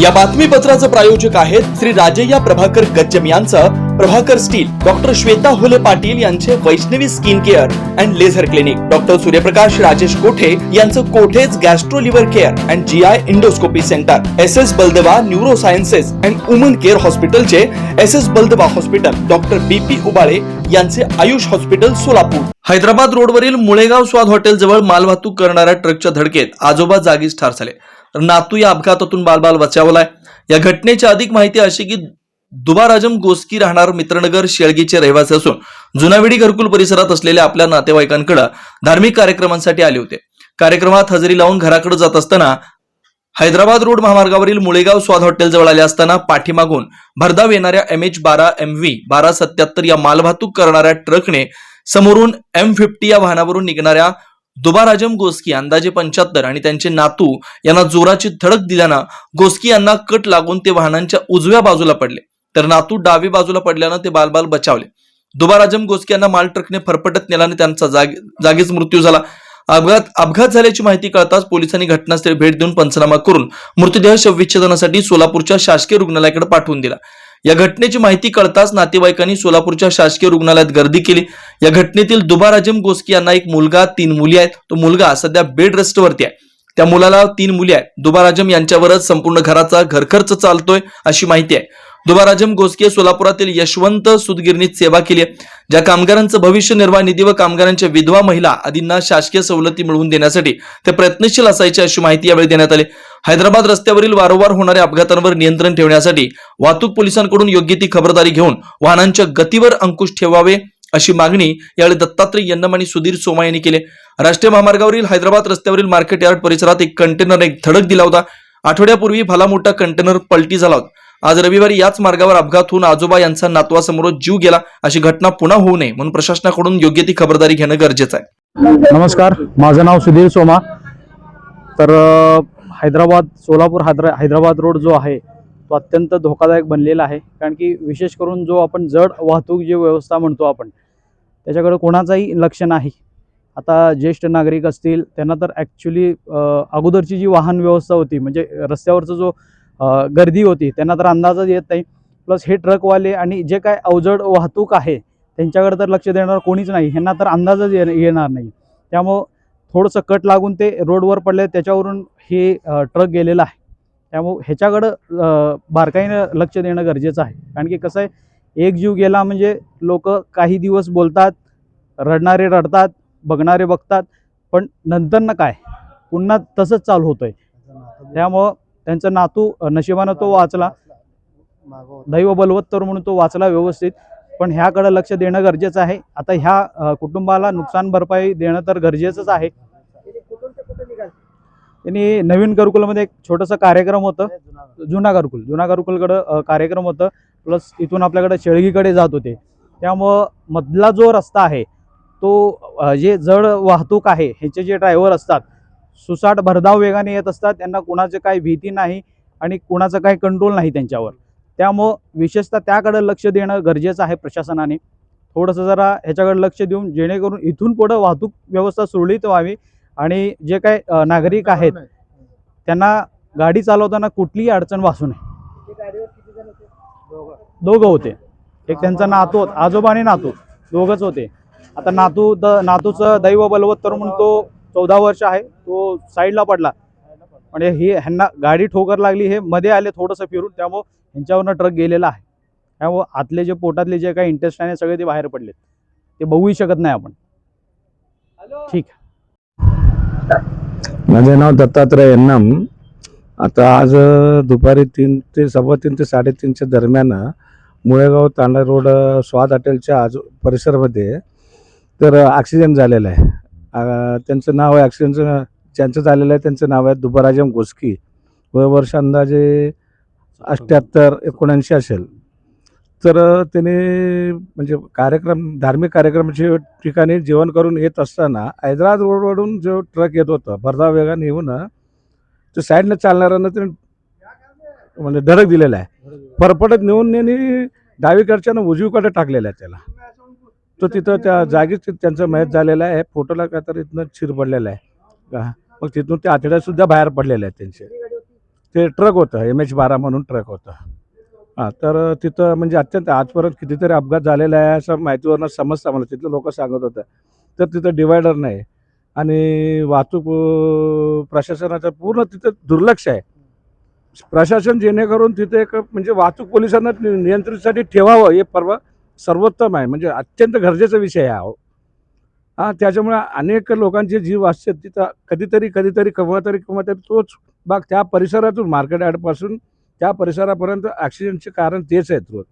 या बातमीपत्राचं प्रायोजक आहेत श्री राजय्या प्रभाकर गज्जम यांचं. प्रभाकर स्टील डॉक्टर श्वेता होले पाटील यांचे Vaishnavi skin care and laser clinic. Doctor Suryaprakash Rajesh Kothe यांचं Kothe's gastro liver care and G I endoscopy centre. S S Baldeva neuro sciences and woman care हॉस्पिटलचे S S Baldeva hospital. Doctor B P Ubale यांचे Ayush hospital Solapur. Hyderabad रोडवरील मुळेगाव स्वाद hotel जवळ मालवाहतूक करणाऱ्या ट्रकच्या धडकेत आजोबा जागीच ठार झाले. नातू या अपघातातून बालबाल बचावलाय. या घटनेची अधिक माहिती अशी की दुबाराजम गोस्की राहणार मित्रनगर शेळगीचे रहिवासी असून जुनाविडी घरकुल परिसरात असलेल्या आपल्या नातेवाईकांकडे धार्मिक कार्यक्रमांसाठी आले होते. कार्यक्रमात हजेरी लावून घराकडे जात असताना हैदराबाद रोड महामार्गावरील मुळेगाव स्वाद हॉटेल जवळ आले असताना पाठीमागून भरधाव येणाऱ्या एम एच बारा एम व्ही बारा सत्याहत्तर या मालवाहतूक करणाऱ्या ट्रकने समोरून एम फिफ्टी या वाहनावरून निघणाऱ्या दुबाराजम गोस्की अंदाजे पंच्याहत्तर आणि त्यांचे नातू यांना जोराची धडक दिल्यानं गोस्की यांना कट लागून ते वाहनांच्या उजव्या बाजूला पडले. तर नातू डावी बाजूला पडल्यानं ते बालबाल बचावले. दुबाराजम गोस्की यांना माल ट्रकने फरफटत नेल्याने त्यांचा जाग जागीच मृत्यू झाला. अपघात अपघात झाल्याची माहिती कळताच पोलिसांनी घटनास्थळी भेट देऊन पंचनामा करून मृतदेह शवविच्छेदनासाठी सोलापूरच्या शासकीय रुग्णालयाकडे पाठवून दिला. या घटनेची माहिती कळताच नातेवाईकांनी सोलापूरच्या शासकीय रुग्णालयात गर्दी केली. या घटनेतील दुबाराजम गोस्की यांना एक मुलगा तीन मुली आहेत. तो मुलगा सध्या बेड रेस्टवरती आहे. त्या मुलाला तीन मुली आहेत. दुबाराजम यांच्यावरच संपूर्ण घराचा घरखर्च चालतोय अशी माहिती आहे. दुबाराजम गोसके सोलापुरातील यशवंत सुदगिरणीत सेवा केली आहे. ज्या कामगारांचं भविष्य निर्वाह निधी व कामगारांच्या विधवा महिला आदींना शासकीय सवलती मिळवून देण्यासाठी ते प्रयत्नशील असायचे अशी माहिती यावेळी देण्यात आली. हैदराबाद रस्त्यावरील वारंवार होणाऱ्या अपघातांवर नियंत्रण ठेवण्यासाठी वाहतूक पोलिसांकडून योग्य ती खबरदारी घेऊन वाहनांच्या गतीवर अंकुश ठेवावे अशी मागणी यावेळी दत्तात्रय यन्नम आणि सुधीर सोमा यांनी केली. राष्ट्रीय महामार्गावरील हैदराबाद रस्त्यावरील मार्केट यार्ड परिसरात एक कंटेनर एक धडक दिला होता. आठवड्यापूर्वी भला मोठा कंटेनर पलटी झाला होता. आज रविवारी याच मार्गावर अपघात होऊन आजोबा यांचा नातवासमोर जीव गेला. अशी घटना पुन्हा होऊ नये म्हणून प्रशासनाकडून योग्य ती खबरदारी घेणं गरजेचं आहे. नमस्कार. माझं नाव सुधीर सोमा. तर हैदराबाद सोलापूर हैदरा हैदराबाद रोड जो आहे तो अत्यंत धोकादायक बनलेला आहे. कारण की विशेष करून जो आपण जड वाहतूक जी व्यवस्था म्हणतो आपण त्याच्याकडे कोणाचाही लक्ष नाही. आता ज्येष्ठ नागरिक असतील त्यांना तर ॲक्च्युली अगोदरची जी वाहन व्यवस्था होती म्हणजे रस्त्यावरचा जो गर्दी होती त्यांना तर अंदाजच येत नाही. प्लस हे ट्रकवाले आणि जे काय अवजड वाहतूक आहे त्यांच्याकडे तर लक्ष देणार कोणीच नाही ह्यांना तर अंदाजच ये येणार नाही. त्यामुळं थोडंसं कट लागून ते रोडवर पडले त्याच्यावरून हे ट्रक गेलेला आहे. त्यामुळं ह्याच्याकडं बारकाईनं लक्ष देणं गरजेचं आहे. कारण की कसं आहे एक जीव गेला म्हणजे लोक काही दिवस बोलतात रडणारे रडतात बघणारे बघतात पण नंतर ना काय? पुन्हा तसंच चालू होतं आहे त्यामुळं त्यांचं नातू नशिबानं तो वाचला. दैव बलवत्तर म्हणून तो वाचला व्यवस्थित. पण ह्याकडे लक्ष देणं गरजेचं आहे. आता ह्या कुटुंबाला नुकसान भरपाई देणं तर गरजेचंच आहे. त्यांनी नवीन घरकुलमध्ये एक छोटंसं कार्यक्रम होतं. जुना घरकुल जुना घरकुलकडं अ, कार्यक्रम होतं. प्लस इथून आपल्याकडे शेळगीकडे जात होते. त्यामुळं मधला जो रस्ता आहे तो जे जड वाहतूक आहे ह्याचे जे ड्रायव्हर असतात सुसाट भरधाव वेगाने येत असतात. त्यांना कुणाचं काही भीती नाही आणि कुणाचं काही कंट्रोल नाही त्यांच्यावर. त्यामुळं विशेषतः त्याकडे लक्ष देणं गरजेचं आहे प्रशासनाने. थोडंसं जरा ह्याच्याकडे लक्ष देऊन जेणेकरून इथून पुढं वाहतूक व्यवस्था सुरळीत व्हावी आणि जे काय नागरिक आहेत त्यांना गाडी चालवताना कुठलीही अडचण भासू नये. दोघं. होते. एक त्यांचा नातू होता आजोबा आणि नातू. दोघंच होते. आता नातू द नातूचं दैव बलवत्तर म्हणून तो चौदा वर्ष आहे तो साईडला पडला. म्हणजे ही ह्यांना गाडी ठोकर लागली हे मध्ये आले थोडंसं फिरून त्यामुळं ह्यांच्यावरनं ट्रक गेलेला आहे. त्यामुळं आतले जे पोटातले जे काही इंटरेस्ट आहे सगळे ते बाहेर पडलेत. ते बघूही शकत नाही आपण. ठीक माझे नाव दत्तात्रय यन्नम आता आज दुपारी तीन ते सव्वा तीन ते साडेतीनच्या दरम्यान मुळेगाव तांडा रोड स्वाद हॉटेलच्या आजू परिसरामध्ये तर ॲक्सिडेंट झालेला आहे. त्यांचं नाव आहे ॲक्सिडेंटचं ज्यांचं झालेलं आहे त्यांचं नाव आहे दुबराजम गोस्की वय वर्ष अंदाजे अठ्ठ्याहत्तर एकोणऐंशी असेल. तर त्याने म्हणजे कार्यक्रम धार्मिक कार्यक्रमाच्या ठिकाणी जेवण करून येत असताना हैदराबाद रोडवरून जो ट्रक येत होता भरधाव वेगाने येऊन तो साईडनं चालणाऱ्यांना त्याने म्हणजे धडक दिलेला आहे. फरफटत नेऊन त्यांनी डावीकडच्यानं उजवीकडे टाकलेला आहे त्याला. तो तिथं त्या जागीच त्यांचं मॅच झालेलं आहे. फोटोला काहीतरी इथनं चिर पडलेला आहे. का मग तिथून ते आतड्यात सुद्धा बाहेर पडलेले आहेत त्यांचे. ते ट्रक होतं एम एच बारा म्हणून ट्रक होतं. हां तर तिथं म्हणजे अत्यंत आजपर्यंत कितीतरी अपघात झालेला आहे असं माहितीवरनं समजतं मला तिथलं लोक सांगत होतं. तर तिथं डिवायडर नाही. आणि वाहतूक प्रशासनाचं पूर्ण तिथं दुर्लक्ष आहे. प्रशासन जेणेकरून तिथे एक म्हणजे वाहतूक पोलिसांना नियंत्रितसाठी ठेवावं हे परवा सर्वोत्तम आहे. म्हणजे अत्यंत गरजेचा विषय आहे हा. हो. हा त्याच्यामुळे अनेक लोकांचे जीव वाचतात. तिथं कधीतरी कधीतरी केव्हा तरी केव्हा तरी तोच भाग त्या परिसरातून मार्केट यार्डपासून त्या परिसरापर्यंत ॲक्सिडेंटचे कारण तेच आहेत रोज.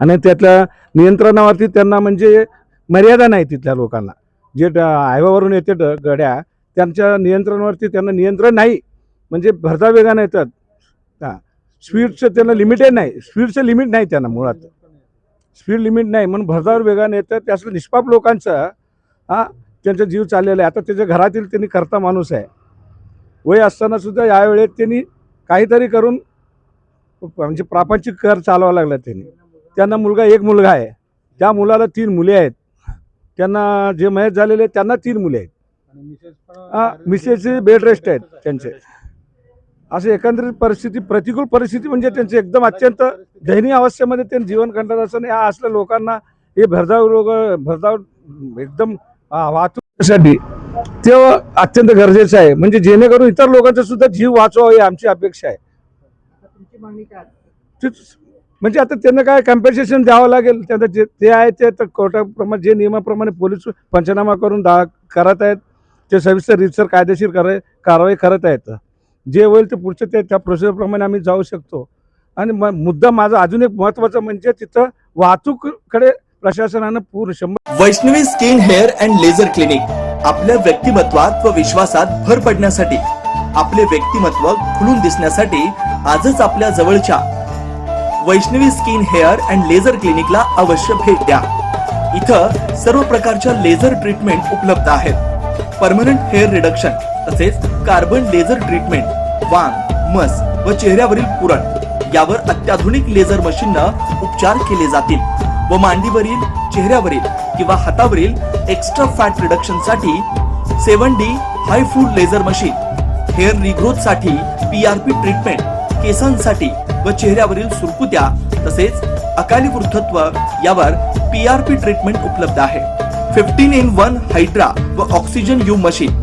आणि त्यातल्या नियंत्रणावरती त्यांना म्हणजे मर्यादा नाही तिथल्या लोकांना. जे ड- हायवेवरून येते गड्या त्यांच्या नियंत्रणावरती त्यांना नियंत्रण नाही. म्हणजे भरता वेगानं येतात. हां. स्पीडचं त्यांना लिमिटेड नाही. स्पीडचं लिमिट नाही त्यांना मुळात. स्पीड लिमिट नाही म्हणून भरधाव वेगाने येतं. त्याचं निष्पाप लोकांचं हा त्यांचा जीव चाललेला आहे. आता त्याच्या घरातील त्यांनी करता माणूस आहे. वय असताना सुद्धा यावेळेत त्यांनी काहीतरी करून म्हणजे प्रापंचिक कर चालवा लागला त्यांनी. त्यांना मुलगा एक मुलगा आहे. त्या मुलाला तीन मुले आहेत. त्यांना जे मयत झालेले आहेत त्यांना तीन मुले आहेत. हां मिसेसचे बेड रेस्ट आहेत त्यांचे. असे एकंदरीत परिस्थिती प्रतिकूल परिस्थिती म्हणजे त्यांची एकदम अत्यंत दयनीय अवस्थेमध्ये ते जीवन कंटाळत असताना या असल्या लोकांना हे भरधाव रोग भरधाव एकदम वाहतुकीसाठी ते अत्यंत गरजेचं आहे. म्हणजे जेणेकरून इतर लोकांचा सुद्धा जीव वाचवावा ही आमची अपेक्षा आहे. म्हणजे आता त्यांना काय कम्पेन्सेशन द्यावं लागेल? त्यांना जे ते आहे ते तर कोर्टाप्रमाणे जे नियमाप्रमाणे पोलीस पंचनामा करून दा करत आहेत ते सविस्तर रीतसर कायदेशीर कर कारवाई करत आहेत. जे होईल ते पुढचं ते त्या प्रोसिजरप्रमाणे आम्ही जाऊ शकतो. आणि म मुद्दा माझा अजून एक महत्त्वाचा म्हणजे तिथं वाहतूककडे प्रशासनानं पूर्ण शंभर Vaishnavi skin hair and laser clinic आपल्या व्यक्तिमत्वात व विश्वासात भर पडण्यासाठी आपले व्यक्तिमत्व खुलून दिसण्यासाठी आजच आपल्या जवळच्या Vaishnavi skin hair and laser क्लिनिकला अवश्य भेट द्या. इथं सर्व प्रकारच्या लेझर ट्रीटमेंट उपलब्ध आहेत. परमनंट हेअर रिडक्शन तसेच कार्बन लेझर ट्रीटमेंट वांग मस व चेहऱ्यावरील पुरण यावर अत्याधुनिक लेझर मशीननं उपचार केले जातील व मांडीवरील चेहऱ्यावरील किंवा हातावरील एक्स्ट्रा फॅट रिडक्शनसाठी सेवन डी हाय फूड लेझर मशीन हेअर रिग्रोथसाठी पीआरपी ट्रीटमेंट केसांसाठी व चेहऱ्यावरील सुरकुत्या तसेच अकाली वृद्धत्व यावर पी आर पी ट्रीटमेंट उपलब्ध आहे. फिफ्टीन इन वन हायड्रा व ऑक्सिजन यू मशीन